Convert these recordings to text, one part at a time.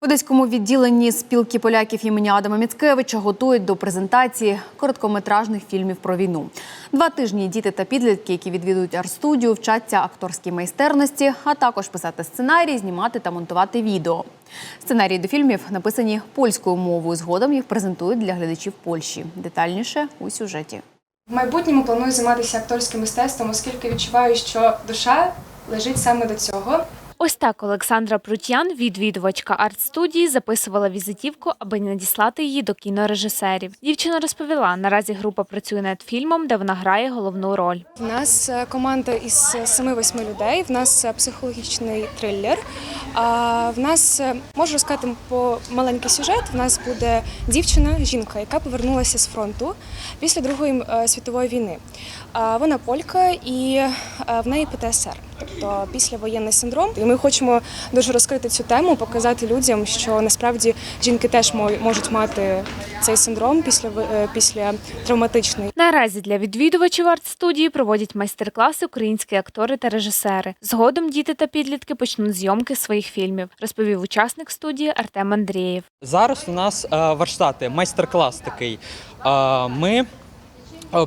В Одеському відділенні спілки поляків імені Адама Міцкевича готують до презентації короткометражних фільмів про війну. Два тижні діти та підлітки, які відвідують арт-студію, вчаться акторській майстерності, а також писати сценарії, знімати та монтувати відео. Сценарії до фільмів написані польською мовою. Згодом їх презентують для глядачів Польщі. Детальніше у сюжеті. В майбутньому планую займатися акторським мистецтвом, оскільки відчуваю, що душа лежить саме до цього. Ось так Олександра Прутян, відвідувачка арт-студії, записувала візитівку, аби надіслати її до кінорежисерів. Дівчина розповіла, наразі група працює над фільмом, де вона грає головну роль. У нас е, команда із 7-8 людей. В нас е, психологічний трилер. А в нас е, можу розказати по маленький сюжет. В нас буде дівчина, жінка, яка повернулася з фронту після Другої е, світової війни. Вона полька і е, в неї ПТСР, тобто післявоєнний синдром. І ми хочемо дуже розкрити цю тему, показати людям, що насправді жінки теж можуть мати цей синдром після е, після травматичний. Наразі для відвідувачів арт-студії проводять майстер-класи українські актори та режисери. Згодом діти та підлітки почнуть зйомки своїх фільмів, розповів учасник студії Артем Андрієв. Зараз у нас е, варштати, майстер-клас такий. Е, Ми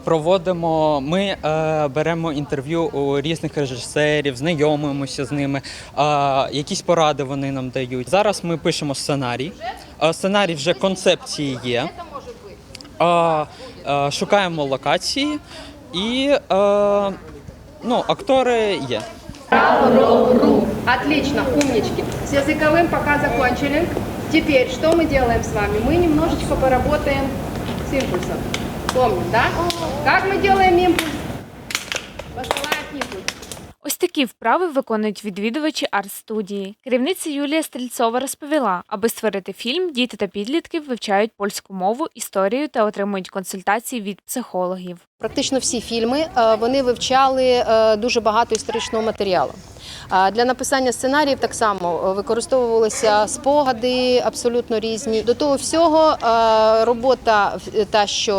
проводимо, ми е, беремо інтерв'ю у різних режисерів, знайомимося з ними, е, якісь поради вони нам дають. Зараз ми пишемо сценарій. Е, Сценарій вже концепції є. Е, е, Шукаємо локації і е, ну, актори є. Ру. Отлично, умнички. С языковым пока закончили. Теперь что мы делаем с вами? Мы немножечко поработаем с импульсом. Помним, да? Как мы делаем импульс? Посылаем импульс. Ось такі вправи виконують відвідувачі арт-студії. Керівниця Юлія Стрільцова розповіла, аби створити фільм, діти та підлітки вивчають польську мову, історію та отримують консультації від психологів. Практично всі фільми е, вони вивчали е, дуже багато історичного матеріалу. Для написання сценаріїв так само е, використовувалися спогади абсолютно різні. До того всього е, робота та, що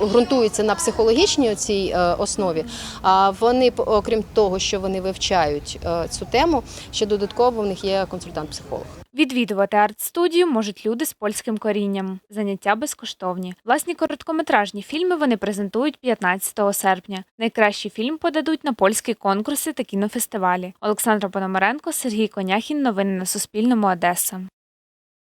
е, ґрунтується на психологічній цій основі. А вони, окрім того, що вони вивчають цю тему, ще додатково в них є консультант-психолог. Відвідувати арт-студію можуть люди з польським корінням. Заняття безкоштовні. Власні короткометражні фільми вони презентують 15 серпня. Найкращий фільм подадуть на польські конкурси та кінофестивалі. Олександра Пономаренко, Сергій Коняхін. Новини на Суспільному. Одеса.